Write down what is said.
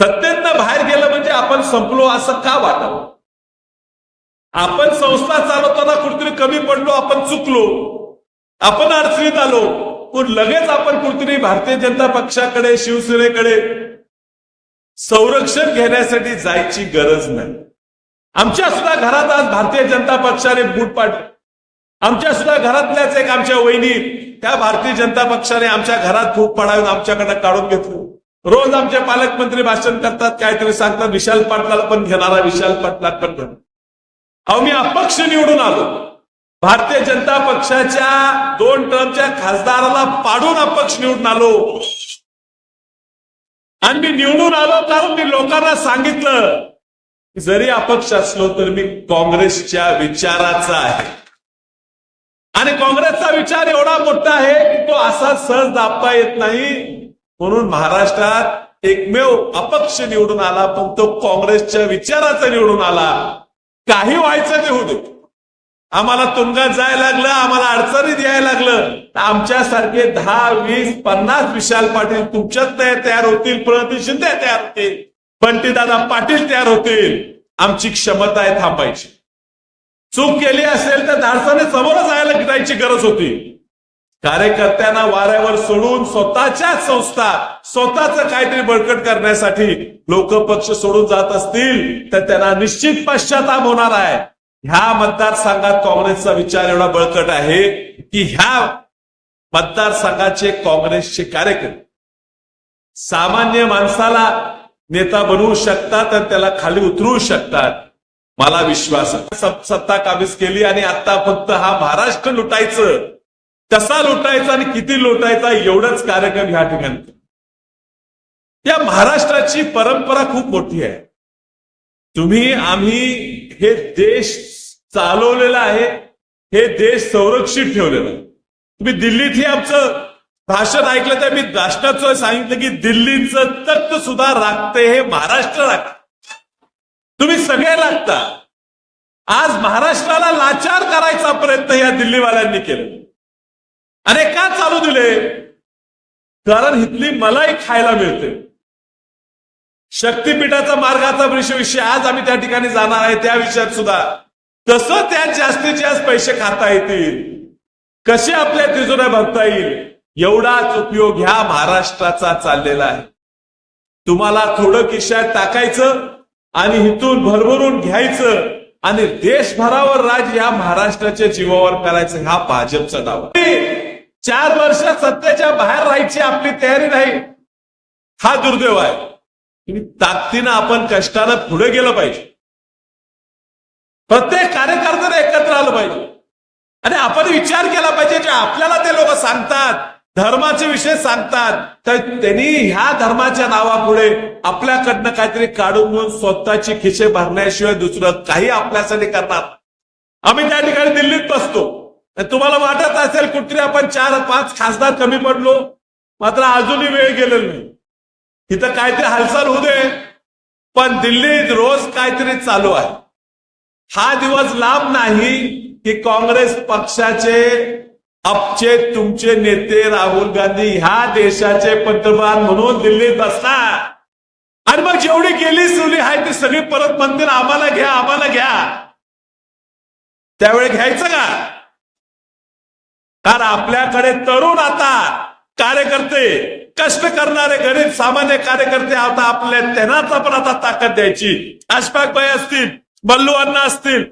सत्तेतनं बाहेर गेलं म्हणजे आपण संपलो असं का वाटावं? आपण संस्था चालवताना कुठेतरी कमी पडलो आपण चुकलो आपण अडचणीत आलो पण लगेच आपण कुठेतरी भारतीय जनता पक्षाकडे शिवसेनेकडे संरक्षण घेण्यासाठी जायची गरज नाही. आमच्या सुद्धा घरात आज भारतीय जनता पक्षाने बूट पाडले. आमच्या सुद्धा घरातल्याच एक आमच्या वहिनी त्या भारतीय जनता पक्षाने आमच्या घरात फूट पडावून आमच्याकडे काढून घेतलं. रोज आमचे पालकमंत्री भाषण करतात काहीतरी सांगतात. विशाल पाटलाला पण घेणारा विशाल पाटलात पण घेणार अहो मी अपक्ष निवडून आलो. भारतीय जनता पक्षाच्या दोन टर्मच्या खासदाराला पाडून अपक्ष निवडून आलो. आणि मी निवडून आलो कारण मी लोकांना सांगितलं की जरी अपक्ष असलो तर मी काँग्रेसच्या विचाराचा आहे. आणि काँग्रेसचा विचार एवढा मोठा आहे की तो असा सहज दाबता येत नाही म्हणून महाराष्ट्रात एकमेव अपक्ष निवडून आला पण तो काँग्रेसच्या विचाराचा निवडून आला. काही व्हायचं ते होत आम्हाला तुंगात जायला लागलं आम्हाला अडचणीत यायला लागलं. तर आमच्यासारखे दहा वीस पन्नास विशाल पाटील तुमच्यात तयार तयार होतील प्रणती शिंदे तयार होतील बंटीदादा पाटील तयार होतील. आमची क्षमता आहे थांबायची. चूक केली असेल तर धाडसाने समोर जायला जायची गरज होती. कार्यकर्त्यांना वाऱ्यावर सोडून स्वतःच्या संस्था स्वतःच काहीतरी बळकट करण्यासाठी लोक पक्ष सोडून जात असतील तर त्यांना निश्चित पश्चाताप होणार आहे. ह्या मतदारसंघात काँग्रेसचा विचार एवढा बळकट आहे की ह्या मतदारसंघाचे काँग्रेसचे कार्यकर्ते सामान्य माणसाला नेता बनवू शकतात आणि त्याला खाली उतरवू शकतात. मला विश्वास सत्ता काबीज केली आणि आता फक्त हा महाराष्ट्र लुटायचं. कसा लुटायचा आणि किती लुटायचा एवढंच कार्यक्रम ह्या ठिकाणी. या महाराष्ट्राची परंपरा खूप मोठी आहे. तुम्ही आम्ही हे देश चालवलेला आहे हे देश संरक्षित ठेवलेलं आहे. तुम्ही दिल्लीत हे आमचं भाषण ऐकलं तर मी राष्ट्राचं सांगितलं की दिल्लीचं तत्व सुद्धा राखते हे महाराष्ट्र राखते तुम्ही सगळे लागता आज महाराष्ट्राला लाचार करायचा प्रयत्न या दिल्लीवाल्यांनी केला. अरे का चालू दिले? कारण इथली मलाई खायला मिळते. शक्तीपीठाचा मार्गाचा विषय आज आम्ही त्या ठिकाणी जाणार आहे त्या विषयात सुद्धा. तसं त्यात जास्तीत जास्त पैसे खाता येतील. कसे आपल्या तिजोऱ्या भरता येईल? एवढाच उपयोग ह्या महाराष्ट्राचा चाललेला आहे. तुम्हाला थोडं किशात टाकायचं आणि इथून भरभरून घ्यायचं आणि देशभरावर राज या महाराष्ट्राच्या जीवावर करायचं हा भाजपचा डाव चार वर्ष सत्तेच्या बाहेर राहायची आपली तयारी नाही. हा दुर्दैव आहे. ताकदीनं आपण कष्टानं पुढे गेलं पाहिजे. प्रत्येक कार्यकर्त्याने एकत्र आलं पाहिजे. आणि आपण विचार केला पाहिजे जे आपल्याला ते लोक सांगतात धर्माचे विषय सांगतात. तर त्यांनी ह्या धर्माच्या नावापुढे आपल्याकडनं काहीतरी काढून घेऊन स्वतःची खिशे भरण्याशिवाय दुसरं काही आपल्यासाठी करणार. आम्ही त्या ठिकाणी दिल्लीत बसतो. तुम्हाला वाटत असेल कुठे आपण चार पाच खासदार कमी पडलो मात्र अजूनही वेळ गेलेला नाही. इथं काहीतरी हालचाल होऊ दे पण दिल्लीत रोज काहीतरी चालू आहे. हा दिवस लांब नाही की काँग्रेस पक्षाचे आपचे तुमचे नेते राहुल गांधी ह्या देशाचे पंतप्रधान म्हणून दिल्लीत बसणार. आणि मग जेवढी गेली सुली आहे ती सगळी परत म्हणतील आम्हाला घ्या आम्हाला घ्या. त्यावेळी घ्यायचं का? कारण आपल्याकडे तरुण आता कार्यकर्ते कष्ट करणारे गरीब सामान्य कार्यकर्ते आता आपल्या त्यांनाच आपण आता ताकद द्यायची. अशफाक भाई असतील बल्लू अण्णा असतील